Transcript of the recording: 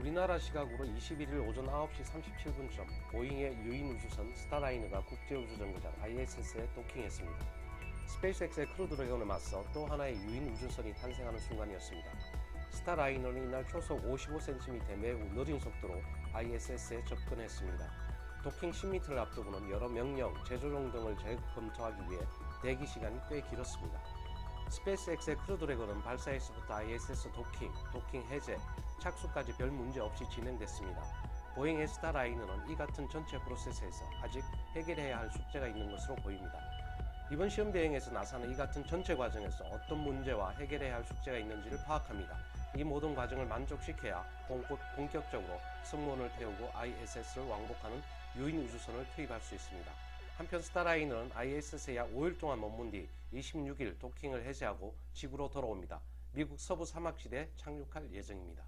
우리나라 시각으로 21일 오전 9시 37분쯤 보잉의 유인 우주선 스타라이너가 국제 우주 정거장 ISS에 도킹했습니다. 스페이스X의 크루 드래곤에 맞서 또 하나의 유인 우주선이 탄생하는 순간이었습니다. 스타라이너는 이날 초속 55cm의 매우 느린 속도로 ISS에 접근했습니다. 도킹 10m를 앞두고는 여러 명령, 재조정 등을 재검토하기 위해 대기 시간이 꽤 길었습니다. 스페이스X의 크루 드래곤은 발사에서부터 ISS 도킹, 도킹 해제, 착수까지 별 문제 없이 진행됐습니다. 보잉의 스타라이너는 이 같은 전체 프로세스에서 아직 해결해야 할 숙제가 있는 것으로 보입니다. 이번 시험 대행에서 나사는 이 같은 전체 과정에서 어떤 문제와 해결해야 할 숙제가 있는지를 파악합니다. 이 모든 과정을 만족시켜야 본- 본격적으로 승무원을 태우고 ISS를 왕복하는 유인 우주선을 투입할 수 있습니다. 한편 스타라이너는 ISS에 약 5일 동안 머문 뒤 26일 도킹을 해제하고 지구로 돌아옵니다. 미국 서부 사막지대에 착륙할 예정입니다.